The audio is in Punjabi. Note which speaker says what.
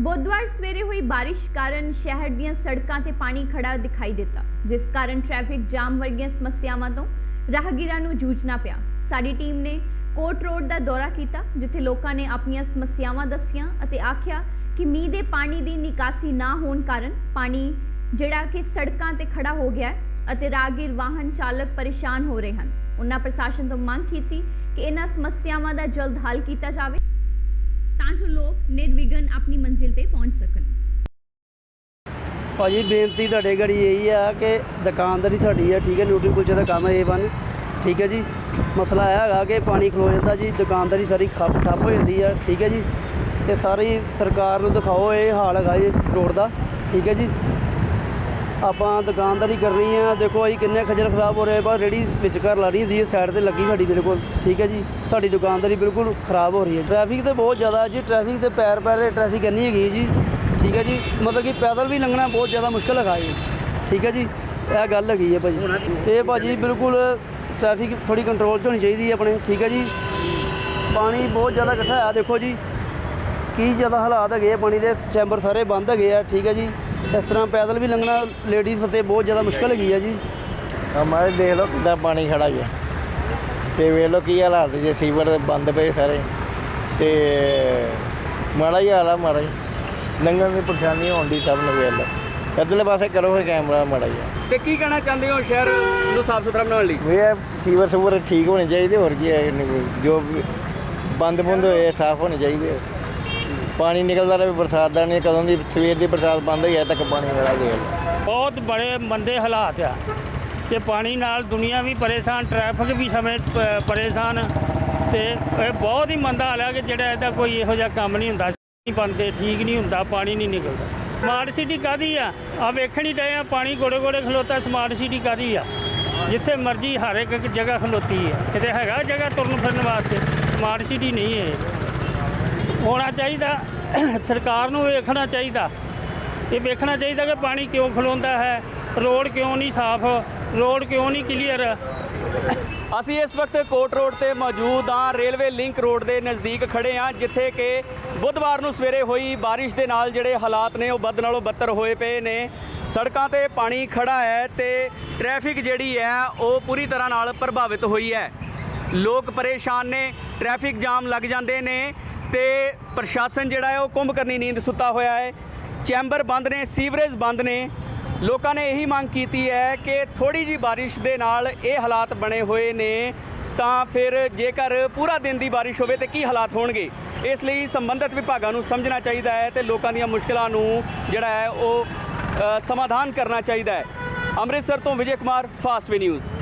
Speaker 1: ਬੁੱਧਵਾਰ ਸਵੇਰੇ ਹੋਈ ਬਾਰਿਸ਼ ਕਾਰਨ ਸ਼ਹਿਰ ਦੀਆਂ ਸੜਕਾਂ ਤੇ ਪਾਣੀ ਖੜਾ ਦਿਖਾਈ ਦਿੱਤਾ, ਜਿਸ ਕਾਰਨ ਟ੍ਰੈਫਿਕ ਜਾਮ ਵਰਗੀਆਂ ਸਮੱਸਿਆਵਾਂ ਤੋਂ ਰਾਹਗੀਰਾਂ ਨੂੰ ਜੂਝਣਾ ਪਿਆ। ਸਾਡੀ ਟੀਮ ਨੇ ਕੋਟ ਰੋਡ ਦਾ ਦੌਰਾ ਕੀਤਾ, ਜਿੱਥੇ ਲੋਕਾਂ ਨੇ ਆਪਣੀਆਂ ਸਮੱਸਿਆਵਾਂ ਦੱਸੀਆਂ ਅਤੇ ਆਖਿਆ ਕਿ ਮੀਂਹ ਦੇ ਪਾਣੀ ਦੀ ਨਿਕਾਸੀ ਨਾ ਹੋਣ ਕਾਰਨ ਪਾਣੀ ਜਿਹੜਾ ਕਿ ਸੜਕਾਂ ਤੇ ਖੜਾ ਹੋ ਗਿਆ ਹੈ ਅਤੇ ਰਾਹਗੀਰ ਵਾਹਨ ਚਾਲਕ ਪਰੇਸ਼ਾਨ ਹੋ ਰਹੇ ਹਨ। ਉਹਨਾਂ ਪ੍ਰਸ਼ਾਸਨ ਤੋਂ ਮੰਗ ਕੀਤੀ ਕਿ ਇਹਨਾਂ ਸਮੱਸਿਆਵਾਂ ਦਾ ਜਲਦ ਹੱਲ ਕੀਤਾ ਜਾਵੇ। ਤਾਂ ਜੋ ਲੋਕ ਨਿਰਵਿਘਨ ਆਪਣੀ ਮੰਜ਼ਿਲ ਤੇ ਪਹੁੰਚ ਸਕਣ।
Speaker 2: ਭਾਜੀ, ਬੇਨਤੀ ਤੁਹਾਡੇ ਘੜੀ ਇਹੀ ਆ ਕਿ ਦੁਕਾਨਦਾਰੀ ਸਾਡੀ ਆ, ਠੀਕ ਹੈ ਨਿਊਟਰੀ ਕੁਲਚੇ ਦਾ ਕੰਮ ਹੈ A1 ਠੀਕ ਹੈ ਜੀ। ਮਸਲਾ ਇਹ ਹੈਗਾ ਕਿ ਪਾਣੀ ਖਲੋ ਜਾਂਦਾ ਜੀ, ਦੁਕਾਨਦਾਰੀ ਸਾਰੀ ਖੱਪ ਠੱਪ ਹੋ ਜਾਂਦੀ ਆ, ਠੀਕ ਹੈ ਜੀ। ਤੇ ਸਾਰੀ ਸਰਕਾਰ ਨੂੰ ਦਿਖਾਓ ਇਹ ਹਾਲ ਹੈਗਾ ਜੀ, ਰੋਡ ਦਾ, ਠੀਕ ਹੈ ਜੀ। ਆਪਾਂ ਦੁਕਾਨਦਾਰੀ ਕਰਨੀ ਆ। ਦੇਖੋ ਅਸੀਂ ਕਿੰਨੇ ਖੱਜਲ ਖਰਾਬ ਹੋ ਰਹੇ ਪਰ ਰੇੜੀ ਵਿਚਕਾਰ ਲਾ ਰਹੀ ਹੁੰਦੀ ਹੈ ਸਾਈਡ ਤੇ ਲੱਗੀ ਸਾਡੀ ਬਿਲਕੁਲ ਠੀਕ ਹੈ ਜੀ? ਸਾਡੀ ਦੁਕਾਨਦਾਰੀ ਬਿਲਕੁਲ ਖਰਾਬ ਹੋ ਰਹੀ ਹੈ। ਟ੍ਰੈਫਿਕ ਤੇ ਬਹੁਤ ਜ਼ਿਆਦਾ ਜੀ। ਟ੍ਰੈਫਿਕ ਤੇ ਪੈਰ ਪੈਰ ਦੇ ਟ੍ਰੈਫਿਕ ਇੰਨੀ ਹੈਗੀ ਹੈ ਜੀ। ਠੀਕ ਹੈ ਜੀ? ਮਤਲਬ ਕਿ ਪੈਦਲ ਵੀ ਲੰਘਣਾ ਬਹੁਤ ਜ਼ਿਆਦਾ ਮੁਸ਼ਕਲ ਹੈਗਾ ਜੀ। ਠੀਕ ਹੈ ਜੀ? ਇਹ ਗੱਲ ਹੈਗੀ ਹੈ ਭਾਜੀ। ਇਹ ਭਾਜੀ ਬਿਲਕੁਲ ਟ੍ਰੈਫਿਕ ਥੋੜੀ ਕੰਟਰੋਲ 'ਚ ਹੋਣੀ ਚਾਹੀਦੀ ਹੈ ਆਪਣੇ। ਠੀਕ ਹੈ ਜੀ? ਪਾਣੀ ਬਹੁਤ ਜ਼ਿਆਦਾ ਇਕੱਠਾ ਹੋਇਆ ਦੇਖੋ ਜੀ। ਕੀ ਜ਼ਿਆਦਾ ਹਾਲਾਤ ਹੈਗੇ ਆ। ਪਾਣੀ ਦੇ ਚੈਂਬਰ ਸਾਰੇ ਬੰਦ ਹੈਗੇ ਆ। ਠੀਕ ਹੈ ਜੀ? ਇਸ ਤਰ੍ਹਾਂ ਪੈਦਲ ਵੀ ਲੰਘਣਾ ਲੇਡੀਜ਼ ਫਤੇ ਬਹੁਤ ਜ਼ਿਆਦਾ ਮੁਸ਼ਕਲ ਹੈਗੀ ਆ ਜੀ।
Speaker 3: ਹਮਾਰੇ ਦੇਖ ਲਓ ਕਿੱਦਾਂ ਪਾਣੀ ਖੜਾ ਗਿਆ ਤੇ ਵੇਖ ਲਓ ਕੀ ਹਾਲਾਤ ਜੇ ਸੀਵਰ ਬੰਦ ਪਏ ਸਾਰੇ। ਤੇ ਮਾੜਾ ਹੀ ਹਾਲ ਆ ਮਾੜਾ ਹੀ ਲੰਘਣ ਦੀ ਪਰੇਸ਼ਾਨੀ ਹੋਣ ਦੀ ਸਭ ਨੂੰ ਵੇਖ ਲਓ। ਇੱਧਰਲੇ ਪਾਸੇ ਕਰੋ ਕੈਮਰਾ ਮਾੜਾ ਜਿਹਾ।
Speaker 4: ਤੇ ਕੀ ਕਹਿਣਾ ਚਾਹੁੰਦੇ ਹੋ ਸ਼ਹਿਰ ਨੂੰ ਸਾਫ਼ ਸੁਥਰਾ ਬਣਾਉਣ ਲਈ?
Speaker 3: ਵੀ ਇਹ ਸੀਵਰ ਸੂਵਰ ਠੀਕ ਹੋਣੇ ਚਾਹੀਦੇ ਹੋਰ ਕੀ ਹੈ ਇਹਨੇ ਕੋਈ ਜੋ ਵੀ ਬੰਦ ਬੰਦ ਹੋਏ ਸਾਫ਼ ਹੋਣੇ ਚਾਹੀਦੇ। ਪਾਣੀ ਨਿਕਲਦਾ ਰਹੇ, ਬਰਸਾਤ ਦਾ ਨਹੀਂ, ਕਦੋਂ ਦੀ ਸਵੇਰ ਦੀ ਬਰਸਾਤ ਬੰਦ ਹੋਈ ਹੈ ਤੱਕ ਪਾਣੀ ਵਾਲਾ ਦੇਖ
Speaker 5: ਬਹੁਤ ਬੜੇ ਮੰਦੇ ਹਾਲਾਤ ਆ। ਤੇ ਪਾਣੀ ਨਾਲ ਦੁਨੀਆ ਵੀ ਪਰੇਸ਼ਾਨ, ਟ੍ਰੈਫਿਕ ਵੀ ਸਮੇਂ ਪਰੇਸ਼ਾਨ। ਤੇ ਇਹ ਬਹੁਤ ਹੀ ਮੰਦਾ ਹਾਲ ਹੈ ਕਿ ਜਿਹੜਾ ਇਹਦਾ ਕੋਈ ਇਹੋ ਜਿਹਾ ਕੰਮ ਨਹੀਂ ਹੁੰਦਾ। ਨਹੀਂ ਬਣਦੇ, ਠੀਕ ਨਹੀਂ ਹੁੰਦਾ, ਪਾਣੀ ਨਹੀਂ ਨਿਕਲਦਾ। ਸਮਾਰਟ ਸਿਟੀ ਕਾਦੀ ਆ? ਆ ਵੇਖਣ ਹੀ ਡਏ ਆ, ਪਾਣੀ ਗੋੜੇ ਗੋੜੇ ਖਲੋਤਾ ਸਮਾਰਟ ਸਿਟੀ ਕਾਦੀ ਆ? ਜਿੱਥੇ ਮਰਜ਼ੀ ਹਰ ਇੱਕ ਜਗ੍ਹਾ ਖਲੋਤੀ ਹੈ ਕਿਤੇ ਹੈਗਾ ਜਗ੍ਹਾ ਤੁਰਨ ਫਿਰਨ ਵਾਸਤੇ? ਸਮਾਰਟ ਸਿਟੀ ਨਹੀਂ ਹੈ ਹੋਣਾ ਚਾਹੀਦਾ, ਸਰਕਾਰ ਨੂੰ ਵੇਖਣਾ ਚਾਹੀਦਾ। ਇਹ ਵੇਖਣਾ ਚਾਹੀਦਾ ਕਿ ਪਾਣੀ ਕਿਉਂ ਖਲੋਂਦਾ ਹੈ, ਰੋਡ ਕਿਉਂ ਨਹੀਂ ਸਾਫ਼, ਰੋਡ ਕਿਉਂ ਨਹੀਂ ਕਲੀਅਰ।
Speaker 4: ਅਸੀਂ ਇਸ ਵਕਤ ਕੋਟ ਰੋਡ ਤੇ ਮੌਜੂਦ ਹਾਂ, ਰੇਲਵੇ ਲਿੰਕ ਰੋਡ ਦੇ ਨਜ਼ਦੀਕ ਖੜੇ ਹਾਂ, ਜਿੱਥੇ ਕਿ ਬੁੱਧਵਾਰ ਨੂੰ ਸਵੇਰੇ ਹੋਈ ਬਾਰਿਸ਼ ਦੇ ਨਾਲ ਜਿਹੜੇ ਹਾਲਾਤ ਨੇ, ਉਹ ਬਦ ਨਾਲੋਂ ਬੱਤਰ ਹੋਏ ਪਏ ਨੇ। ਸੜਕਾਂ ਤੇ ਪਾਣੀ ਖੜਾ ਹੈ ਤੇ ਟ੍ਰੈਫਿਕ ਜਿਹੜੀ ਹੈ, ਉਹ ਪੂਰੀ ਤਰ੍ਹਾਂ ਨਾਲ ਪ੍ਰਭਾਵਿਤ ਹੋਈ ਹੈ। ਲੋਕ ਪਰੇਸ਼ਾਨ ਨੇ, ਟ੍ਰੈਫਿਕ ਜਾਮ ਲੱਗ ਜਾਂਦੇ ਨੇ। ਤੇ ਪ੍ਰਸ਼ਾਸਨ ਜਿਹੜਾ ਹੈ ਉਹ ਕੁੰਭ ਕਰਨੀ ਨੀਂਦ ਸੁੱਤਾ ਹੋਇਆ ਹੈ। ਚੈਂਬਰ ਬੰਦ ਨੇ, ਸੀਵਰੇਜ ਬੰਦ ਨੇ। ਲੋਕਾਂ ਨੇ ਇਹੀ ਮੰਗ ਕੀਤੀ ਹੈ ਕਿ ਥੋੜੀ ਜੀ ਬਾਰਿਸ਼ ਦੇ ਨਾਲ ਇਹ ਹਾਲਾਤ ਬਣੇ ਹੋਏ ਨੇ। ਤਾਂ ਫਿਰ ਜੇਕਰ ਪੂਰਾ ਦਿਨ ਦੀ ਬਾਰਿਸ਼ ਹੋਵੇ ਤੇ ਕੀ ਹਾਲਾਤ ਹੋਣਗੇ? ਇਸ ਲਈ ਸੰਬੰਧਿਤ ਵਿਭਾਗਾਂ ਨੂੰ ਸਮਝਣਾ ਚਾਹੀਦਾ ਹੈ ਤੇ ਲੋਕਾਂ ਦੀਆਂ ਮੁਸ਼ਕਲਾਂ ਨੂੰ ਜਿਹੜਾ ਹੈ ਉਹ ਸਮਾਧਾਨ ਕਰਨਾ ਚਾਹੀਦਾ ਹੈ। ਅੰਮ੍ਰਿਤਸਰ ਤੋਂ Vijay Kumar, Fastway news.